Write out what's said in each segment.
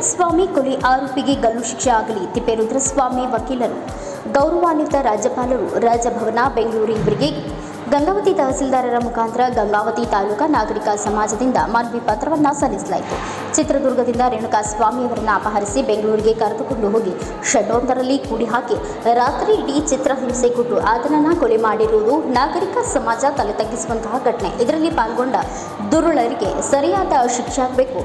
ರೇಣುಕಾಸ್ವಾಮಿ ಕೊಲೆ ಆರೋಪಿಗೆ ಗಲ್ಲು ಶಿಕ್ಷೆ ಆಗಲಿ. ತಿಪ್ಪೇರುದ್ರಸ್ವಾಮಿ ವಕೀಲರು ಗೌರವಾನ್ವಿತ ರಾಜ್ಯಪಾಲರು ರಾಜಭವನ ಬೆಂಗಳೂರು ಗಂಗಾವತಿ ತಹಸೀಲ್ದಾರರ ಮುಖಾಂತರ ಗಂಗಾವತಿ ತಾಲೂಕಾ ನಾಗರಿಕ ಸಮಾಜದಿಂದ ಮನವಿ ಪತ್ರವನ್ನು ಸಲ್ಲಿಸಲಾಯಿತು. ಚಿತ್ರದುರ್ಗದಿಂದ ರೇಣುಕಾ ಸ್ವಾಮಿಯವರನ್ನು ಅಪಹರಿಸಿ ಬೆಂಗಳೂರಿಗೆ ಕರೆದುಕೊಂಡು ಹೋಗಿ ಶೆಡ್ಡೊಂದರಲ್ಲಿ ಕೂಡಿ ಹಾಕಿ ರಾತ್ರಿ ಇಡೀ ಚಿತ್ರಹಿಂಸೆ ಕೊಟ್ಟು ಆತನನ್ನ ಕೊಲೆ ಮಾಡಿರುವುದು ನಾಗರಿಕ ಸಮಾಜ ತಲೆ ತಗ್ಗಿಸುವಂತಹ ಘಟನೆ. ಇದರಲ್ಲಿ ಪಾಲ್ಗೊಂಡ ದುರುಳರಿಗೆ ಸರಿಯಾದ ಶಿಕ್ಷೆ ಆಗಬೇಕು.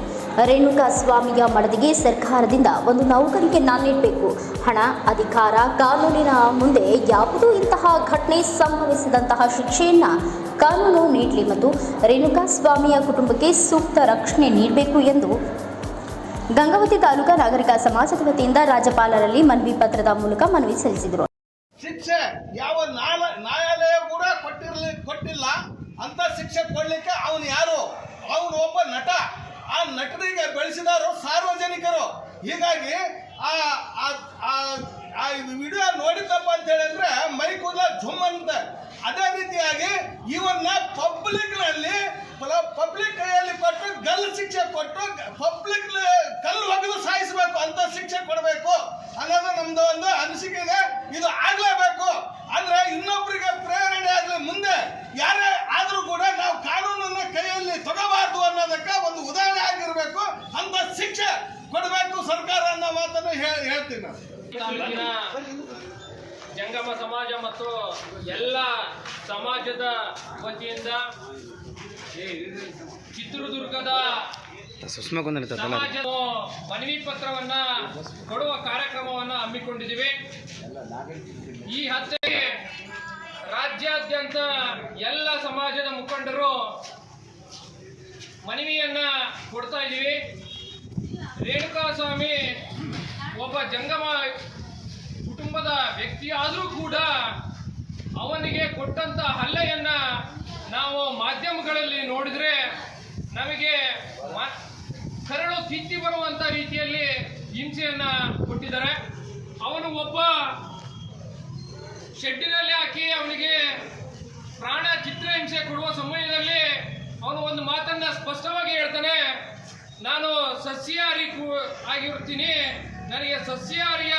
ರೇಣುಕಾ ಸ್ವಾಮಿಯ ಮಡದಿಗೆ ಸರ್ಕಾರದಿಂದ ಒಂದು ನೌಕರಿಗೆ ನೀಡಬೇಕು. ಹಣ, ಅಧಿಕಾರ, ಕಾನೂನಿನ ಮುಂದೆ ಯಾವುದೂ ಇಂತಹ ಘಟನೆ ಸಂಭವಿಸಿದಂತಹ ಶಿಕ್ಷೆಯನ್ನ ಕಾನೂನು ನೀಡಲಿ ಮತ್ತು ರೇಣುಕಾ ಸ್ವಾಮಿಯ ಕುಟುಂಬಕ್ಕೆ ಸೂಕ್ತ ರಕ್ಷಣೆ ನೀಡಬೇಕು ಎಂದು ಗಂಗಾವತಿ ತಾಲೂಕಾ ನಾಗರಿಕ ಸಮಾಜದ ವತಿಯಿಂದ ರಾಜ್ಯಪಾಲರಲ್ಲಿ ಮನವಿ ಪತ್ರದ ಮೂಲಕ ಮನವಿ ಸಲ್ಲಿಸಿದರು. ಶಿಕ್ಷೆ ಯಾವ ನ್ಯಾಯಾಲಯ ಕೂಡ ಕೊಟ್ಟಿರಲಿ, ಕೊಟ್ಟಿಲ್ಲ. ಅಂತ ಶಿಕ್ಷೆ ಕೊಡ್ಲಿಕ್ಕೆ ಅವನು ಯಾರು? ಅವನು ಒಬ್ಬ ನಟ. ಆ ನಟನಿಗೆ ಬೆಳೆಸಿದವರು ಸಾರ್ವಜನಿಕರು. ಹೀಗಾಗಿ ಆ ವಿಡಿಯೋ ನೋಡಿದಪ್ಪ ಅಂತ ಹೇಳಿದ್ರೆ ಮೈ ಕೂದಲ ಝುಮ್ ಅಂತ ಅದೇ ರೀತಿಯಾಗಿ ಇವನ್ನ ಪಬ್ಲಿಕ್ನಲ್ಲಿ ಪಬ್ಲಿಕ್ ಕೈಯಲ್ಲಿ ಕೊಟ್ಟು ಗಲ್ಲು ಶಿಕ್ಷೆ ಕೊಟ್ಟು ಪಬ್ಲಿಕ್ ಕಲ್ಲು ಹೊಗೆದು ಸಾಯಿಸಬೇಕು ಅಂತ ಶಿಕ್ಷೆ ಕೊಡಬೇಕು. ಅನ್ನೋದು ನಮ್ದು ಒಂದು ಅನಿಸಿಕೆ ಇದೆ ಇದು ಆಗ್ಲೇಬೇಕು. ಅಂದ್ರೆ ಇನ್ನೊಬ್ಬರಿಗೆ ಪ್ರೇರಣೆ ಆಗ್ಲಿ ಮುಂದೆ ಯಾರೇ ಆದ್ರೂ ಕೂಡ ನಾವು ಕಾನೂನನ್ನ ಕೈಯಲ್ಲಿ ತಗೋಬಾರ್ದು ಅನ್ನೋದಕ್ಕೆ ಒಂದು ಉದಾಹರಣೆ ಆಗಿರ್ಬೇಕು ಅಂತ ಶಿಕ್ಷೆ ಕೊಡಬೇಕು ಸರ್ಕಾರ ಮಾತನ್ನು ಹೇಳ್ತೀನಿ ನಾನು. ತಾಲೂಕಿನ ಜಂಗಮ ಸಮಾಜ ಮತ್ತು ಎಲ್ಲ ಸಮಾಜದ ವತಿಯಿಂದ ಚಿತ್ರದುರ್ಗದ ಮನವಿ ಪತ್ರವನ್ನ ಕೊಡುವ ಕಾರ್ಯಕ್ರಮವನ್ನ ಹಮ್ಮಿಕೊಂಡಿದ್ದೀವಿ. ಈ ಹತ್ಯೆಗೆ ರಾಜ್ಯಾದ್ಯಂತ ಎಲ್ಲ ಸಮಾಜದ ಮುಖಂಡರು ಮನವಿಯನ್ನ ಕೊಡ್ತಾ ಇದ್ದೀವಿ. ರೇಣುಕಾಸ್ವಾಮಿ ಒಬ್ಬ ಜಂಗಮ ಕುಟುಂಬದ ವ್ಯಕ್ತಿ ಆದರೂ ಕೂಡ ಅವನಿಗೆ ಕೊಟ್ಟಂತ ಹಲ್ಲೆಯನ್ನ ನಾವು ಮಾಧ್ಯಮಗಳಲ್ಲಿ ನೋಡಿದ್ರೆ ನಮಗೆ ಕರಳು ಕಿತ್ತಿ ಬರುವಂತ ರೀತಿಯಲ್ಲಿ ಹಿಂಸೆಯನ್ನ ಕೊಟ್ಟಿದ್ದಾರೆ. ಅವನು ಒಬ್ಬ ಶೆಡ್ಡಿನಲ್ಲಿ ಹಾಕಿ ಅವನಿಗೆ ಪ್ರಾಣ ಚಿತ್ರಹಿಂಸೆ ಕೊಡುವ ಸಮಯದಲ್ಲಿ ಅವನು ಒಂದು ಮಾತನ್ನ ಸ್ಪಷ್ಟವಾಗಿ ಹೇಳ್ತಾನೆ, ನಾನು ಸಸ್ಯಾಹಾರಿ ಆಗಿರ್ತೀನಿ. ನನಗೆ ಸಸ್ಯಾಹಾರಿಯ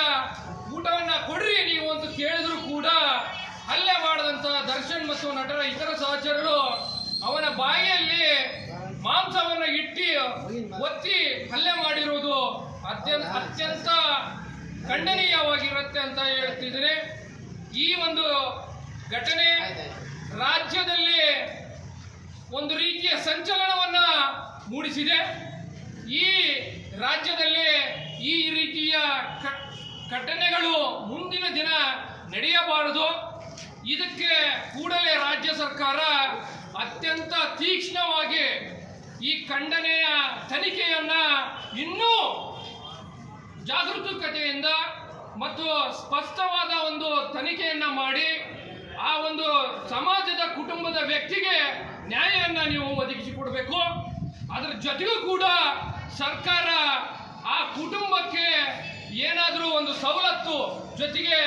ಊಟವನ್ನ ಕೊಡ್ರಿ, ನೀವು ಅಂತ ಕೇಳಿದ್ರು ಕೂಡ ಹಲ್ಲೆ ಮಾಡಿದಂತ ದರ್ಶನ್ ಮತ್ತು ನಟರ ಇತರ ಸಹಚರರು ಅವನ ಬಾಯಿಯಲ್ಲಿ ಮಾಂಸವನ್ನ ಇಟ್ಟಿ ಒತ್ತಿ ಹಲ್ಲೆ ಮಾಡಿರುವುದು ಅತ್ಯಂತ ಅತ್ಯಂತ ಖಂಡನೀಯವಾಗಿರುತ್ತೆ ಅಂತ ಹೇಳ್ತಿದ್ರೆ ಈ ಒಂದು ಘಟನೆ ರಾಜ್ಯದಲ್ಲಿ ಒಂದು ರೀತಿಯ ಸಂಚಲನವನ್ನ ಮೂಡಿಸಿದೆ. ಈ ರಾಜ್ಯದಲ್ಲಿ ಈ ರೀತಿಯ ಘಟನೆಗಳು ಮುಂದಿನ ದಿನ ನಡೆಯಬಾರದು. ಇದಕ್ಕೆ ಕೂಡಲೇ ರಾಜ್ಯ ಸರ್ಕಾರ ಅತ್ಯಂತ ತೀಕ್ಷ್ಣವಾಗಿ ಈ ಖಂಡನೆಯ ತನಿಖೆಯನ್ನು ಇನ್ನೂ ಜಾಗೃತಿಕತೆಯಿಂದ ಮತ್ತು ಸ್ಪಷ್ಟವಾದ ಒಂದು ತನಿಖೆಯನ್ನು ಮಾಡಿ ಆ ಒಂದು ಸಮಾಜದ ಕುಟುಂಬದ ವ್ಯಕ್ತಿಗೆ ನ್ಯಾಯವನ್ನು ನೀವು ಒದಗಿಸಿಕೊಡಬೇಕು. ಅದರ ಜೊತೆಗೂ ಕೂಡ ಸರ್ಕಾರ ಆ ಕುಟುಂಬಕ್ಕೆ ಏನಾದರೂ ಒಂದು ಸವಲತ್ತು ಜೊತೆಗೆ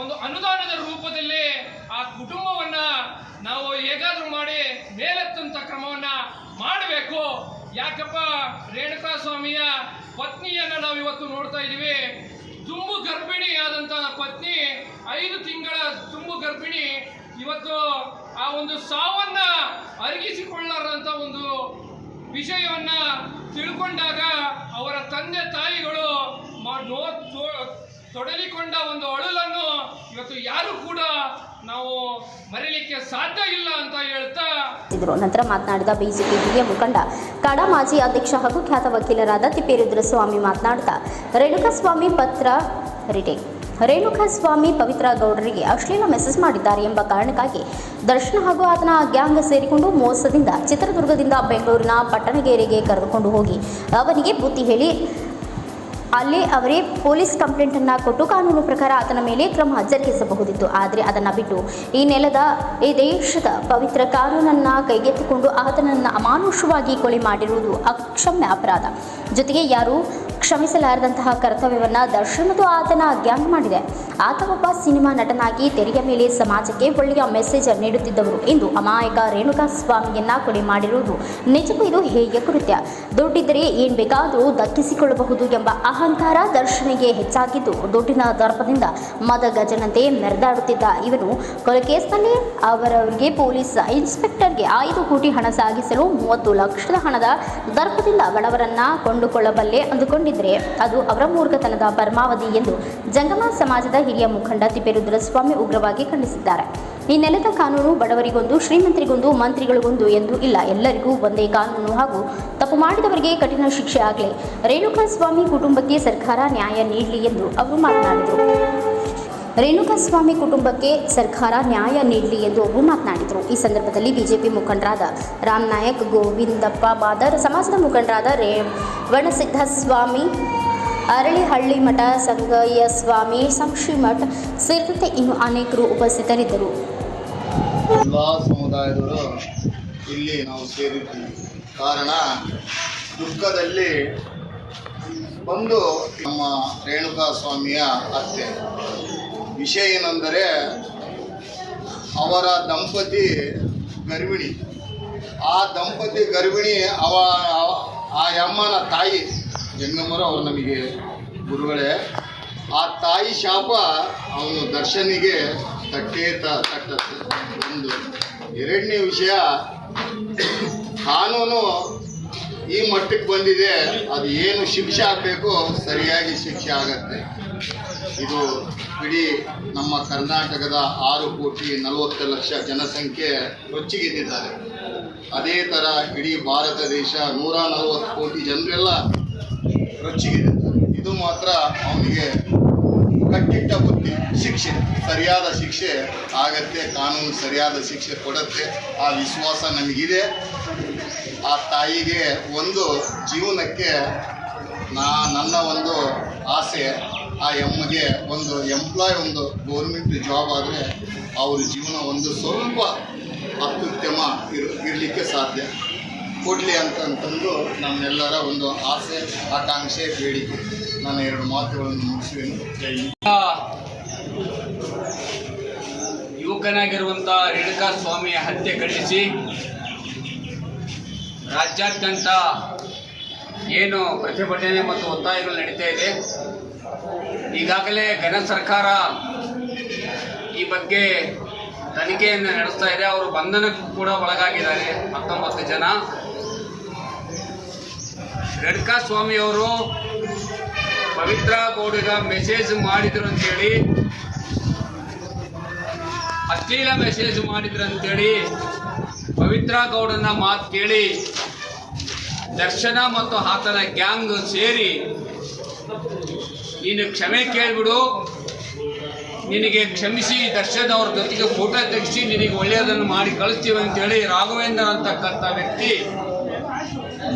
ಒಂದು ಅನುದಾನದ ರೂಪದಲ್ಲಿ ಆ ಕುಟುಂಬವನ್ನ ನಾವು ಹೇಗಾದ್ರೂ ಮಾಡಿ ಮೇಲೆತ್ತಂತ ಕ್ರಮವನ್ನ ಮಾಡಬೇಕು. ಯಾಕಪ್ಪ, ರೇಣುಕಾ ಸ್ವಾಮಿಯ ಪತ್ನಿಯನ್ನ ನಾವು ಇವತ್ತು ನೋಡ್ತಾ ಇದ್ದೀವಿ ತುಂಬು ಗರ್ಭಿಣಿ ಆದಂತಹ ಪತ್ನಿ, ಐದು ತಿಂಗಳ ತುಂಬು ಗರ್ಭಿಣಿ ಇವತ್ತು ಆ ಒಂದು ಸಾವನ್ನ ಅರಗಿಸಿಕೊಳ್ಳಾರಂತ ಒಂದು ವಿಷಯವನ್ನ ತಿಳ್ಕೊಂಡಾಗ ಅವರ ತಂದೆ ತಾಯಿಗಳು ನೋ ತೊಡಲಿಕೊಂಡ ಒಂದು ಅಳಲನ್ನು ಇವತ್ತು ಯಾರು ಕೂಡ ನಾವು ಮರೀಲಿಕ್ಕೆ ಸಾಧ್ಯ ಇಲ್ಲ ಅಂತ ಹೇಳ್ತಾ ನಂತರ ಮಾತನಾಡಿದ ಬಿಜೆಪಿ ಹಿರಿಯ ಮುಖಂಡ, ಕಡ ಮಾಜಿ ಅಧ್ಯಕ್ಷ ಹಾಗೂ ಖ್ಯಾತ ವಕೀಲರಾದ ತಿಪ್ಪೇರುದ್ರಸ್ವಾಮಿ ಮಾತನಾಡ್ತಾ, ರೇಣುಕಾಸ್ವಾಮಿ ಪತ್ರ ರಿಟೇಕ್ ರೇಣುಕಾಸ್ವಾಮಿ ಪವಿತ್ರ ಗೌಡರಿಗೆ ಅಶ್ಲೀಲ ಮೆಸೇಜ್ ಮಾಡಿದ್ದಾರೆ ಎಂಬ ಕಾರಣಕ್ಕಾಗಿ ದರ್ಶನ್ ಹಾಗೂ ಆತನ ಗ್ಯಾಂಗ್ ಸೇರಿಕೊಂಡು ಮೋಸದಿಂದ ಚಿತ್ರದುರ್ಗದಿಂದ ಬೆಂಗಳೂರಿನ ಪಟ್ಟಣಗೇರಿಗೆ ಕರೆದುಕೊಂಡು ಹೋಗಿ. ಅವನಿಗೆ ಬುದ್ಧಿ ಹೇಳಿ, ಅಲ್ಲಿ ಅವರೇ ಪೊಲೀಸ್ ಕಂಪ್ಲೇಂಟನ್ನು ಕೊಟ್ಟು ಕಾನೂನು ಪ್ರಕಾರ ಆತನ ಮೇಲೆ ಕ್ರಮ ಜರುಗಿಸಬಹುದಿತ್ತು. ಆದರೆ ಅದನ್ನು ಬಿಟ್ಟು ಈ ನೆಲದ, ಈ ದೇಶದ ಪವಿತ್ರ ಕಾನೂನನ್ನು ಕೈಗೆತ್ತಿಕೊಂಡು ಆತನನ್ನು ಅಮಾನುಷವಾಗಿ ಕೊಲೆ ಮಾಡಿರುವುದು ಅಕ್ಷಮ್ಯ ಅಪರಾಧ. ಜೊತೆಗೆ ಯಾರು ಕ್ಷಮಿಸಲಾರದಂತಹ ಕರ್ತವ್ಯವನ್ನು ದರ್ಶನ್ ಮತ್ತು ಆತನ ಗ್ಯಾಂಗ್ ಮಾಡಿದೆ. ಆತ ಒಬ್ಬ ಸಿನಿಮಾ ನಟನಾಗಿ ತೆರೆಯ ಮೇಲೆ ಸಮಾಜಕ್ಕೆ ಒಳ್ಳೆಯ ಮೆಸೇಜ್ ನೀಡುತ್ತಿದ್ದವರು ಎಂದು ಅಮಾಯಕ ರೇಣುಕಾ ಸ್ವಾಮಿಯನ್ನ ಕೊಲೆ ಮಾಡಿರುವುದು ನಿಜಕ್ಕೂ ಇದು ಹೇಯ ಕೃತ್ಯ? ದುಡ್ಡಿದ್ದರೆ ಏನ್ ಬೇಕಾದರೂ ದಕ್ಕಿಸಿಕೊಳ್ಳಬಹುದು ಎಂಬ ಅಹಂಕಾರ ದರ್ಶನಿಗೆ ಹೆಚ್ಚಾಗಿದ್ದು, ದುಡ್ಡಿನ ದರ್ಪದಿಂದ ಮದ ಗಜನಂತೆ ಮೆರೆದಾಡುತ್ತಿದ್ದ ಇವನು ಕೊಲೆ ಕೇಸ್ನಲ್ಲಿ ಅವರವರಿಗೆ ಪೊಲೀಸ್ ಇನ್ಸ್ಪೆಕ್ಟರ್ಗೆ ಐದು ಕೋಟಿ ಹಣ ಸಾಗಿಸಲು ಮೂವತ್ತು ಲಕ್ಷದ ಹಣದ ದರ್ಪದಿಂದ ಬಡವರನ್ನ ಕೊಂಡುಕೊಳ್ಳಬಲ್ಲೆ ಅಂದುಕೊಂಡಿದ್ರೆ ಅದು ಅವರ ಮೂರ್ಖತನದ ಪರಮಾವಧಿ ಎಂದು ಜಂಗಮ ಸಮಾಜದ ಹಿರಿಯ ಮುಖಂಡ ತಿಪ್ಪೇರುದ್ರಸ್ವಾಮಿ ಉಗ್ರವಾಗಿ ಖಂಡಿಸಿದ್ದಾರೆ. ಈ ನೆಲದ ಕಾನೂನು ಬಡವರಿಗೊಂದು, ಶ್ರೀಮಂತರಿಗೊಂದು, ಮಂತ್ರಿಗಳಿಗೊಂದು ಎಂದು ಇಲ್ಲ. ಎಲ್ಲರಿಗೂ ಒಂದೇ ಕಾನೂನು ಹಾಗೂ ತಪ್ಪು ಮಾಡಿದವರಿಗೆ ಕಠಿಣ ಶಿಕ್ಷೆ ಆಗಲಿ. ರೇಣುಕಾಸ್ವಾಮಿ ಕುಟುಂಬಕ್ಕೆ ಸರ್ಕಾರ ನ್ಯಾಯ ನೀಡಲಿ ಎಂದು ಅವರು ಮಾತನಾಡಿದರು. ರೇಣುಕಾಸ್ವಾಮಿ ಕುಟುಂಬಕ್ಕೆ ಸರ್ಕಾರ ನ್ಯಾಯ ನೀಡಲಿ ಎಂದು ಅವರು ಮಾತನಾಡಿದರು. ಈ ಸಂದರ್ಭದಲ್ಲಿ ಬಿಜೆಪಿ ಮುಖಂಡರಾದ ರಾಮ್ ನಾಯಕ್, ಗೋವಿಂದಪ್ಪ ಬಾದರ್, ಸಮಾಜದ ಮುಖಂಡರಾದ ರೇವಣಸಿದ್ದಸ್ವಾಮಿ ಅರಳಿಹಳ್ಳಿ ಮಠ ಸಂಗಯ್ಯ ಸ್ವಾಮಿ ಸಂಕ್ಷಿಮಠ ಸೇರಿದಂತೆ ಇನ್ನು ಅನೇಕರು ಉಪಸ್ಥಿತರಿದ್ದರು. ಇಲ್ಲಿ ನಾವು ಸೇರಿದ್ದೀವಿ. ಕಾರಣ ದುಃಖದಲ್ಲಿ ಬಂದು ನಮ್ಮ ರೇಣುಕಾ ಸ್ವಾಮಿಯ ಅತ್ತೆ ವಿಷಯ ಏನಂದರೆ, ಅವರ ದಂಪತಿ ಗರ್ಭಿಣಿ. ಆ ದಂಪತಿ ಗರ್ಭಿಣಿ ಅವ, ಆ ಅಮ್ಮನ ತಾಯಿ ಹೆಂಗಮ್ಮರು ಅವರು ನಮಗೆ ಗುರುಗಳೇ, ಆ ತಾಯಿ ಶಾಪ ಅವನು ದರ್ಶನಿಗೆ ತಟ್ಟೇ ತಟ್ಟತ್ತೆ. ಒಂದು ಎರಡನೇ ವಿಷಯ, ಕಾನೂನು ಈ ಮಟ್ಟಕ್ಕೆ ಬಂದಿದೆ, ಅದು ಏನು ಶಿಕ್ಷೆ ಆಗಬೇಕು, ಸರಿಯಾಗಿ ಶಿಕ್ಷೆ ಆಗತ್ತೆ. ಇದು ಇಡೀ ನಮ್ಮ ಕರ್ನಾಟಕದ ಆರು ಕೋಟಿ ನಲವತ್ತು ಲಕ್ಷ ಜನಸಂಖ್ಯೆ ರೊಚ್ಚಿಗೆದ್ದಿದ್ದಾರೆ ಅದೇ ಥರ ಇಡೀ ಭಾರತ ದೇಶ ನೂರ ನಲವತ್ತು ಕೋಟಿ ಜನರೆಲ್ಲ ರೊಚ್ಚಿಗೆದ್ದಿದ್ದಾರೆ ಇದು ಮಾತ್ರ ಅವನಿಗೆ ಕಟ್ಟಿಟ್ಟ ಬುದ್ಧಿ, ಶಿಕ್ಷೆ, ಸರಿಯಾದ ಶಿಕ್ಷೆ ಆಗತ್ತೆ, ಕಾನೂನು ಸರಿಯಾದ ಶಿಕ್ಷೆ ಕೊಡುತ್ತೆ, ಆ ವಿಶ್ವಾಸ ನಮಗಿದೆ. ಆ ತಾಯಿಗೆ ಒಂದು ಜೀವನಕ್ಕೆ ನಾ ನನ್ನ ಒಂದು ಆಸೆ ಆ ಎಮ್ಮಗೆ ಒಂದು ಎಂಪ್ಲಾಯ್ ಒಂದು ಗೌರ್ಮೆಂಟ್ ಜಾಬ್ ಆದರೆ ಅವ್ರ ಜೀವನ ಒಂದು ಸ್ವಲ್ಪ ಅತ್ಯುತ್ತಮ ಇರ್, ಇರಲಿಕ್ಕೆ ಸಾಧ್ಯ. ಕೊಡಲಿ ಅಂತಂತಂದು ನಮ್ಮೆಲ್ಲರ ಒಂದು ಆಸೆ, ಆಕಾಂಕ್ಷೆ, ಬೇಡಿಕೆ. ನಾನು ಎರಡು ಮಾತುಗಳನ್ನು ಹಿಂದ್. ಯುವಕನಾಗಿರುವಂಥ ರೇಣುಕಾ ಸ್ವಾಮಿಯ ಹತ್ಯೆ ಖಂಡಿಸಿ ರಾಜ್ಯಾದ್ಯಂತ ಏನು ಪ್ರತಿಭಟನೆ ಮತ್ತು ಒತ್ತಾಯಗಳು ನಡೀತಾ ಇದೆ. ಈಗಾಗಲೇ ಘನ ಸರ್ಕಾರ ಈ ಬಗ್ಗೆ ತನಿಖೆಯನ್ನು ನಡೆಸ್ತಾ ಇದೆ. ಅವರು ಬಂಧನಕ್ಕೂ ಕೂಡ ಒಳಗಾಗಿದ್ದಾರೆ ಹತ್ತೊಂಬತ್ತು ಜನ. ರೇಣುಕಾ ಸ್ವಾಮಿಯವರು ಪವಿತ್ರ ಗೌಡಿಗ ಮೆಸೇಜ್ ಮಾಡಿದ್ರು ಅಂತೇಳಿ, ಅಶ್ಲೀಲ ಮೆಸೇಜ್ ಮಾಡಿದ್ರು ಅಂತೇಳಿ ಪವಿತ್ರ ಗೌಡನ ಮಾತು ಕೇಳಿ ದರ್ಶನ ಮತ್ತು ಆತನ ಗ್ಯಾಂಗ್ ಸೇರಿ ನೀನು ಕ್ಷಮೆ ಕೇಳಿಬಿಡು. ನಿನಗೆ ಕ್ಷಮಿಸಿ ದರ್ಶನ್ ಅವ್ರ ಜೊತೆಗೆ ಫೋಟೋ ತೆಗೆಸಿ, ನಿನಗೆ ಒಳ್ಳೆಯದನ್ನು ಮಾಡಿ ಕಳಿಸ್ತೀವಿ ಅಂತೇಳಿ ರಾಘವೇಂದ್ರ ಅಂತಕ್ಕಂಥ ವ್ಯಕ್ತಿ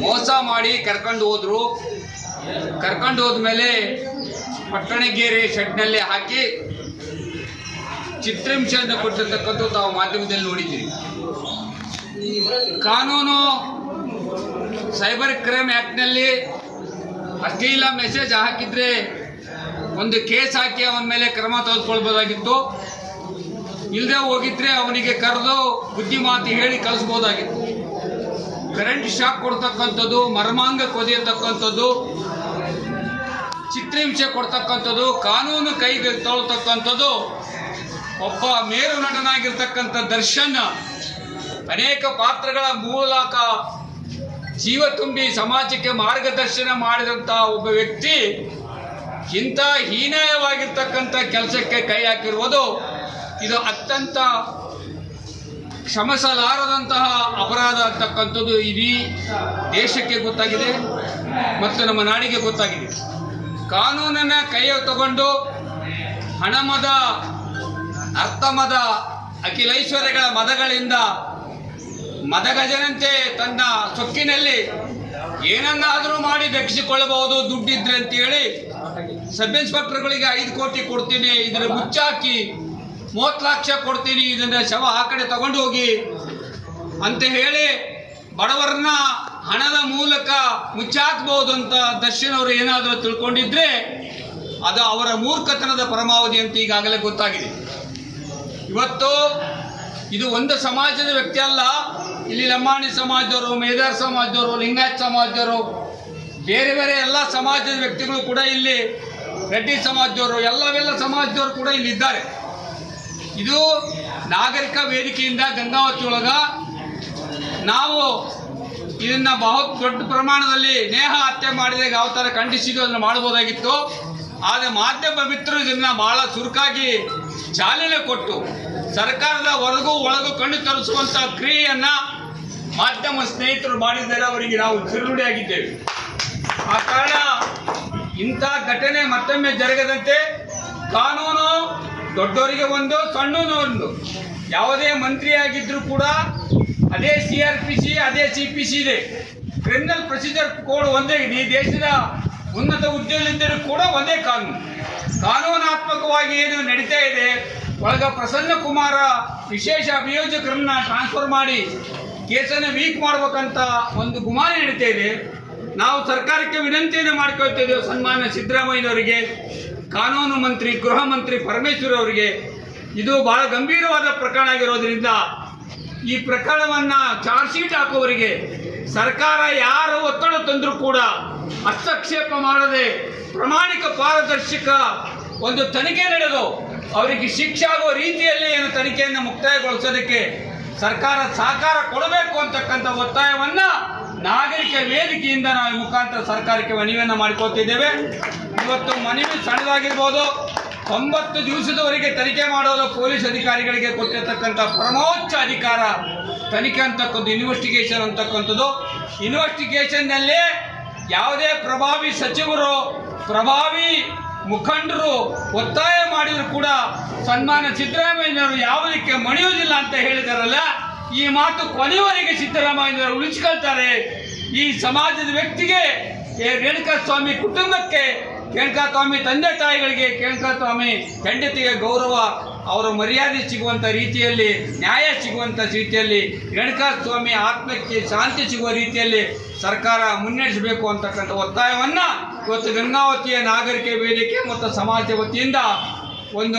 ಮೋಸ ಮಾಡಿ ಕರ್ಕೊಂಡು ಹೋದ್ರು. ಕರ್ಕೊಂಡು ಹೋದ್ಮೇಲೆ ಪಟ್ಟಣಗೇರಿ ಶೆಡ್ನಲ್ಲಿ ಹಾಕಿ ಚಿತ್ರಾಂಶವನ್ನು ಕೊಟ್ಟಿರ್ತಕ್ಕಂಥ ತಾವು ಮಾಧ್ಯಮದಲ್ಲಿ ನೋಡಿದ್ದೀರಿ. ಕಾನೂನು ಸೈಬರ್ ಕ್ರೈಮ್ ಆ್ಯಕ್ಟ್ನಲ್ಲಿ ಅಶ್ಲೀಲ ಮೆಸೇಜ್ ಹಾಕಿದ್ರೆ ಒಂದು ಕೇಸ್ ಹಾಕಿ ಅವನ ಮೇಲೆ ಕ್ರಮ ತೆಗೆದುಕೊಳ್ಬೋದಾಗಿತ್ತು. ಇಲ್ಲದೆ ಹೋಗಿದ್ರೆ ಅವನಿಗೆ ಕರೆದು ಬುದ್ಧಿ ಮಾತು ಹೇಳಿ ಕಲಿಸ್ಬೋದಾಗಿತ್ತು ಕರೆಂಟ್ ಶಾಕ್ ಕೊಡ್ತಕ್ಕಂಥದ್ದು, ಮರ್ಮಾಂಗ ಕೊದಿಯತಕ್ಕಂಥದ್ದು ಚಿತ್ರಹಿಂಸೆ ಕೊಡ್ತಕ್ಕಂಥದ್ದು, ಕಾನೂನು ಕೈಗೆ ತೊಳ್ತಕ್ಕಂಥದ್ದು, ಒಬ್ಬ ಮೇರು ನಟನಾಗಿರ್ತಕ್ಕಂಥ ದರ್ಶನ್ ಅನೇಕ ಪಾತ್ರಗಳ ಮೂಲಕ ಜೀವ ತುಂಬಿ ಸಮಾಜಕ್ಕೆ ಮಾರ್ಗದರ್ಶನ ಮಾಡಿದಂಥ ಒಬ್ಬ ವ್ಯಕ್ತಿ ಇಂಥ ಹೀನಾಯವಾಗಿರ್ತಕ್ಕಂಥ ಕೆಲಸಕ್ಕೆ ಕೈ ಹಾಕಿರುವುದು ಇದು ಅತ್ಯಂತ ಕ್ಷಮಿಸಲಾರದಂತಹ ಅಪರಾಧ ಅಂತಕ್ಕಂಥದ್ದು ಇಡೀ ದೇಶಕ್ಕೆ ಗೊತ್ತಾಗಿದೆ ಮತ್ತು ನಮ್ಮ ನಾಡಿಗೆ ಗೊತ್ತಾಗಿದೆ. ಕಾನೂನನ್ನು ಕೈಯ ತಗೊಂಡು ಹಣಮದ, ಅರ್ಥಮದ ಅಖಿಲೈಶ್ವರ್ಯಗಳ ಮದಗಳಿಂದ ಮದಗಜನಂತೆ ತನ್ನ ಸೊಕ್ಕಿನಲ್ಲಿ ಏನನ್ನಾದರೂ ಮಾಡಿ ದಕ್ಕಿಸಿಕೊಳ್ಳಬಹುದು ದುಡ್ಡಿದ್ರೆ ಅಂತೇಳಿ ಸಬ್ ಇನ್ಸ್ಪೆಕ್ಟರ್ಗಳಿಗೆ ಐದು ಕೋಟಿ ಕೊಡ್ತೀನಿ, ಇದನ್ನ ಮುಚ್ಚಾಕಿ ಮೂವತ್ತು ಲಕ್ಷ ಕೊಡ್ತೀನಿ, ಇದನ್ನ ಶವ ಆ ಕಡೆ ತಗೊಂಡು ಹೋಗಿ ಅಂತ ಹೇಳಿ ಬಡವರನ್ನ ಹಣದ ಮೂಲಕ ಮುಚ್ಚಾಕ್ಬಹುದು ಅಂತ ದರ್ಶನ್ ಅವರು ಏನಾದರೂ ತಿಳ್ಕೊಂಡಿದ್ರೆ ಅದು ಅವರ ಮೂರ್ಖತನದ ಪರಮಾವಧಿ ಅಂತ ಈಗಾಗಲೇ ಗೊತ್ತಾಗಿದೆ. ಇವತ್ತು ಇದು ಒಂದು ಸಮಾಜದ ವ್ಯಕ್ತಿ ಅಲ್ಲ, ಇಲ್ಲಿ ಲಂಬಾಣಿ ಸಮಾಜದವರು ಮೇಧಾರ್ ಸಮಾಜದವರು, ಲಿಂಗಾಯತ್ ಸಮಾಜದವರು, ಬೇರೆ ಬೇರೆ ಎಲ್ಲ ಸಮಾಜದ ವ್ಯಕ್ತಿಗಳು ಕೂಡ ಇಲ್ಲಿ ರೆಡ್ಡಿ ಸಮಾಜದವರು, ಎಲ್ಲವೆಲ್ಲ ಸಮಾಜದವರು ಕೂಡ ಇಲ್ಲಿದ್ದಾರೆ. ಇದು ನಾಗರಿಕ ವೇದಿಕೆಯಿಂದ ಗಂಗಾವತಿ ಒಳಗ ನಾವು ಇದನ್ನ ಬಹು ದೊಡ್ಡ ಪ್ರಮಾಣದಲ್ಲಿ ನೇಹ ಹತ್ಯೆ ಮಾಡಿದಾಗ ಯಾವ ಥರ ಖಂಡಿಸಿದ್ದು ಅದನ್ನು ಮಾಡ್ಬೋದಾಗಿತ್ತು ಆದರೆ ಮಾಧ್ಯಮ ಮಿತ್ರರು ಇದನ್ನ ಬಹಳ ಚುರುಕಾಗಿ ಚಾಲನೆ ಕೊಟ್ಟು ಸರ್ಕಾರದ ಹೊರಗೂ ಒಳಗೂ ಕಣ್ಣು ತರಿಸುವಂಥ ಕ್ರಿಯೆಯನ್ನು ಮಾಧ್ಯಮ ಸ್ನೇಹಿತರು ಮಾಡಿದ್ದಾರೆ. ಅವರಿಗೆ ನಾವು ಚಿರುಡಿಯಾಗಿದ್ದೇವೆ ಆ ಕಾರಣ ಇಂಥ ಘಟನೆ ಮತ್ತೊಮ್ಮೆ ಜರುಗದಂತೆ ಕಾನೂನು ದೊಡ್ಡವರಿಗೆ ಒಂದು ಸಣ್ಣ ಒಂದು. ಯಾವುದೇ ಮಂತ್ರಿ ಆಗಿದ್ರೂ ಕೂಡ ಅದೇ ಸಿ ಆರ್ ಪಿ ಸಿ, ಅದೇ ಸಿ ಪಿ ಸಿ ಇದೆ. ಕ್ರಿಮಿನಲ್ ಪ್ರೊಸೀಜರ್ ಕೋಡ್ ಒಂದೇ ಈ ದೇಶದ ಉನ್ನತ ಹುದ್ದೆಯಲ್ಲಿದ್ದರೂ ಕೂಡ ಒಂದೇ ಕಾನೂನು. ಕಾನೂನಾತ್ಮಕವಾಗಿ ಏನು ನಡೀತಾ ಇದೆ? ಒಳಗ ಪ್ರಸನ್ನ ಕುಮಾರ ವಿಶೇಷ ಅಭಿಯೋಜಕರನ್ನ ಟ್ರಾನ್ಸ್ಫರ್ ಮಾಡಿ ಕೇಸನ್ನು ವೀಕ್ ಮಾಡಬೇಕಂತ ಒಂದು ಗುಮಾರಿ ನಡೀತಾ ಇದೆ. ನಾವು ಸರ್ಕಾರಕ್ಕೆ ವಿನಂತಿಯನ್ನು ಮಾಡ್ಕೊಳ್ತಾ ಇದ್ದೇವೆ ಸನ್ಮಾನ್ಯ ಸಿದ್ದರಾಮಯ್ಯನವರಿಗೆ, ಕಾನೂನು ಮಂತ್ರಿ, ಗೃಹ ಮಂತ್ರಿ ಪರಮೇಶ್ವರ್ ಅವರಿಗೆ. ಇದು ಬಹಳ ಗಂಭೀರವಾದ ಪ್ರಕರಣ ಆಗಿರೋದ್ರಿಂದ ಈ ಪ್ರಕರಣವನ್ನ ಚಾರ್ಜ್ ಶೀಟ್ ಹಾಕುವವರಿಗೆ ಸರ್ಕಾರ ಯಾರು ಒತ್ತಡ ತಂದರೂ ಕೂಡ ಹಸ್ತಕ್ಷೇಪ ಮಾಡದೆ ಪ್ರಾಮಾಣಿಕ ಪಾರದರ್ಶಕ ಒಂದು ತನಿಖೆ ನಡೆದು ಅವರಿಗೆ ಶಿಕ್ಷೆ ಆಗುವ ರೀತಿಯಲ್ಲಿ ಏನು ತನಿಖೆಯನ್ನು ಮುಕ್ತಾಯಗೊಳಿಸೋದಕ್ಕೆ ಸರ್ಕಾರ ಸಹಕಾರ ಕೊಡಬೇಕು ಅಂತಕ್ಕಂಥ ಒತ್ತಾಯವನ್ನ ನಾಗರಿಕ ವೇದಿಕೆಯಿಂದ ನಾವು ಮುಖಾಂತರ ಸರ್ಕಾರಕ್ಕೆ ಮನವಿಯನ್ನು ಮಾಡಿಕೊಳ್ತಿದ್ದೇವೆ. ಇವತ್ತು ಮನವಿ ಸಣ್ಣದಾಗಿರ್ಬೋದು, ತೊಂಬತ್ತು ದಿವಸದವರೆಗೆ ತನಿಖೆ ಮಾಡೋದು ಪೊಲೀಸ್ ಅಧಿಕಾರಿಗಳಿಗೆ ಕೊಟ್ಟಿರ್ತಕ್ಕಂಥ ಪರಮೋಚ್ಚ ಅಧಿಕಾರ, ತನಿಖೆ ಅಂತಕ್ಕಂಥ ಇನ್ವೆಸ್ಟಿಗೇಷನ್ ಅಂತಕ್ಕಂಥದ್ದು. ಇನ್ವೆಸ್ಟಿಗೇಷನ್ನಲ್ಲಿ ಯಾವುದೇ ಪ್ರಭಾವಿ ಸಚಿವರು, ಪ್ರಭಾವಿ ಮುಖಂಡರು ಒತ್ತಾಯ ಮಾಡಿದರೂ ಕೂಡ ಸನ್ಮಾನ ಸಿದ್ದರಾಮಯ್ಯನವರು ಯಾವುದಕ್ಕೆ ಮಣಿಯುವುದಿಲ್ಲ ಅಂತ ಹೇಳಿದಾರಲ್ಲ ಈ ಮಾತು ಕೊನೆಯವರೆಗೆ ಸಿದ್ದರಾಮಯ್ಯನವರು ಉಳಿಸಿಕೊಳ್ತಾರೆ. ಈ ಸಮಾಜದ ವ್ಯಕ್ತಿಗೆ ರೇಣುಕಾ ಸ್ವಾಮಿ ಕುಟುಂಬಕ್ಕೆ ಕೇಣಕಾ ಸ್ವಾಮಿ ತಂದೆ ತಾಯಿಗಳಿಗೆ ಕೇಣುಕಾ ಸ್ವಾಮಿ ಹೆಂಡತಿಗೆ ಗೌರವ, ಅವರ ಮರ್ಯಾದೆ ಸಿಗುವಂಥ ರೀತಿಯಲ್ಲಿ, ನ್ಯಾಯ ಸಿಗುವಂಥ ರೀತಿಯಲ್ಲಿ, ರೇಣುಕಾ ಸ್ವಾಮಿ ಆತ್ಮಕ್ಕೆ ಶಾಂತಿ ಸಿಗುವ ರೀತಿಯಲ್ಲಿ ಸರ್ಕಾರ ಮುನ್ನಡೆಸಬೇಕು ಅಂತಕ್ಕಂಥ ಒತ್ತಾಯವನ್ನು ಇವತ್ತು ಗಂಗಾವತಿಯ ನಾಗರಿಕ ವೇದಿಕೆ ಮತ್ತು ಸಮಾಜ ವತಿಯಿಂದ ಒಂದು